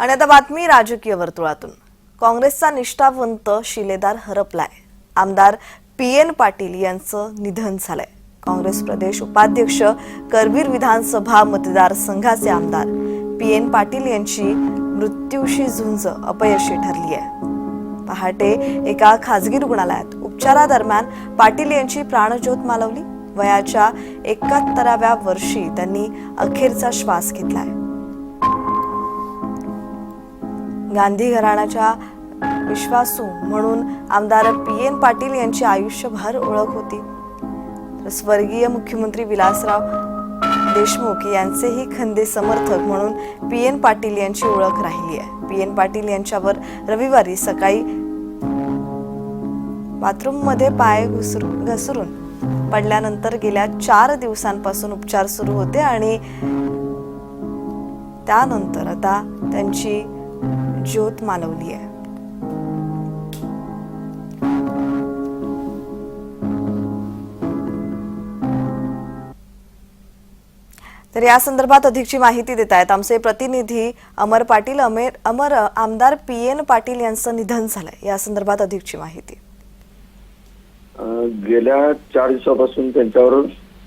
आणि आता बातमी राजकीय वर्तुळातून. काँग्रेसचा निष्ठावंत शिलेदार हरपलाय. आमदार पी एन पाटील यांचं निधन झालंय. काँग्रेस प्रदेश उपाध्यक्ष करवीर विधानसभा मतदारसंघाचे आमदार पी एन पाटील यांची मृत्यूशी झुंज अपयशी ठरली आहे पहाटे एका खासगी रुग्णालयात उपचारादरम्यान पाटील यांची प्राणज्योत मालवली. वयाच्या एकाहत्तराव्या वर्षी त्यांनी अखेरचा श्वास घेतलाय. गांधी घराण्याच्या विश्वासू म्हणून आमदार पी एन पाटील यांची आयुष्यभर ओळख होती. तर स्वर्गीय मुख्यमंत्री विलासराव देशमुख यांचेही खंदे समर्थक म्हणून पी एन पाटील यांची ओळख राहिली आहे. पी एन पाटील यांच्यावर रविवारी सकाळी बाथरूममध्ये पाय घुसरून घसरून पडल्यानंतर गेल्या चार दिवसांपासून उपचार सुरू होते आणि त्यानंतर आता त्यांची ज्योत मालवली आहे. तर या संदर्भात अधिकची माहिती देत आहेत. आमचे प्रतिनिधी अमर पाटील अमेर अमर आमदार पी एन पाटील यांचं निधन झालंय. या संदर्भात अधिकची माहिती. गेल्या चार दिवसापासून त्यांच्यावर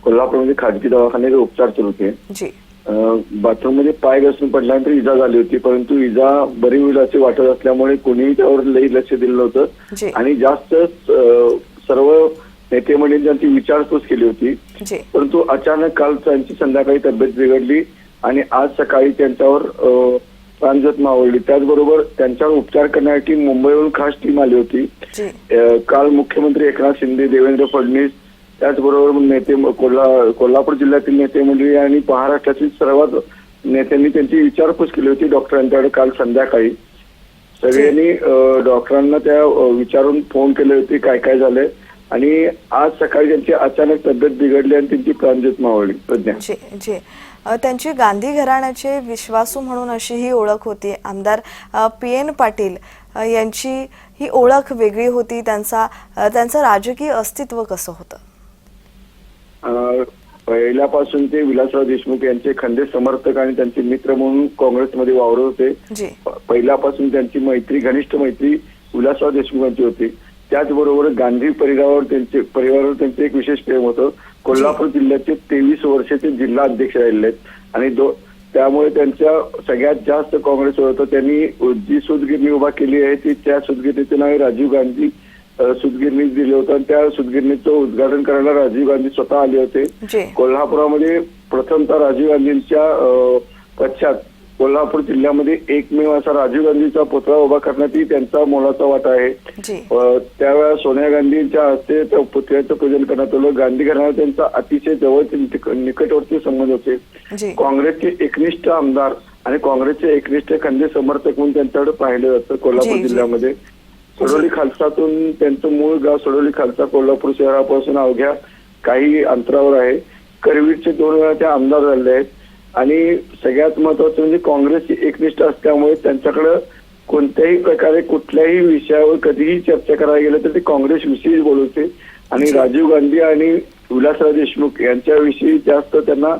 कोल्हापूरमध्ये खाजगी दवाखान्यात उपचार सुरू होते जी. बाथरूममध्ये पाय घसरून पडल्यानंतर इजा झाली होती परंतु इजा बरी होईल असे वाटत असल्यामुळे कोणीही त्यावर लई लक्ष दिलं नव्हतं. जी. आणि जास्त सर्व नेते मंडळी त्यांची विचारपूस केली होती परंतु अचानक काल त्यांची संध्याकाळी तब्येत बिघडली आणि आज सकाळी त्यांच्यावर अं, प्राणज्योत मावळली त्याचबरोबर त्यांच्यावर उपचार करण्यासाठी मुंबईवरून खास टीम आली होती. काल मुख्यमंत्री एकनाथ शिंदे देवेंद्र फडणवीस त्याचबरोबर नेते कोल्हा कोल्हापूर जिल्ह्यातील नेते मंडळी आणि महाराष्ट्रातील सर्वात नेत्यांनी त्यांची विचारपूस केली होती डॉक्टरांच्याकडे काल संध्याकाळी. सगळ्यांनी डॉक्टरांना त्या विचारून फोन केले होते काय काय झालंय आणि आज सकाळी त्यांची अचानक तब्येत बिघडली आणि त्यांची प्राणज्योत मावळली. प्रज्ञा. जी जी. त्यांची गांधी घराण्याचे विश्वासू म्हणून अशी ही ओळख होती. आमदार पी एन पाटील यांची ही ओळख वेगळी होती. त्यांचा त्यांचं राजकीय अस्तित्व कसं होतं? पहिल्यापासून ते विलासराव देशमुख यांचे खंदे समर्थक आणि त्यांचे मित्र म्हणून काँग्रेसमध्ये वावरत होते. पहिल्यापासून त्यांची मैत्री घनिष्ठ मैत्री विलासराव देशमुखांची होती. त्याचबरोबर गांधी परिवारावर त्यांचे परिवारावर त्यांचे एक विशेष प्रेम होतं. कोल्हापूर जिल्ह्याचे तेवीस वर्षाचे जिल्हा अध्यक्ष राहिले आहेत आणि दो त्यामुळे त्यांच्या सगळ्यात जास्त काँग्रेस होतं. त्यांनी जी सुतगिरणी उभा केली आहे ती त्या सुतगिरणीचं नाव राजीव गांधी अ, सुतगिरणी दिलं होतं आणि त्या सुतगिरणीचं उद्घाटन करायला राजीव गांधी स्वतः आले होते. कोल्हापुरामध्ये प्रथमतः राजीव गांधींच्या पश्चात कोल्हापूर जिल्ह्यामध्ये एकमेव असा राजीव गांधीचा पुतळा उभा करण्यातही त्यांचा मोलाचा वाटा आहे. त्यावेळेला सोनिया गांधींच्या हस्ते त्या पुतळ्याचं पूजन करण्यात आलं. गांधी घराणा त्यांचा अतिशय जवळचे निक- निकटवर्ती संबंध होते. जी. काँग्रेसचे एकनिष्ठ आमदार आणि काँग्रेसचे एकनिष्ठ खंदे समर्थक म्हणून त्यांच्याकडे पाहिलं जातं कोल्हापूर. जिल्ह्यामध्ये. सडोली खालसातून त्यांचं मूळ गाव सडोली खालसा कोल्हापूर शहरापासून अवघ्या काही अंतरावर आहे. करवीरचे दोन वेळा ते आमदार झाले आहेत. आणि सगळ्यात महत्वाचं म्हणजे काँग्रेसची एकनिष्ठ असल्यामुळे त्यांच्याकडं कोणत्याही प्रकारे कुठल्याही विषयावर कधीही चर्चा करायला गेलं तर ते काँग्रेस विषयी बोलवते. आणि राजीव गांधी आणि विलासराव देशमुख यांच्याविषयी जास्त त्यांना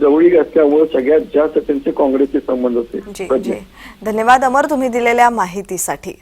जवळीक असल्यामुळे सगळ्यात जास्त त्यांचे काँग्रेसचे संबंध होते. धन्यवाद अमर तुम्ही दिलेल्या माहितीसाठी.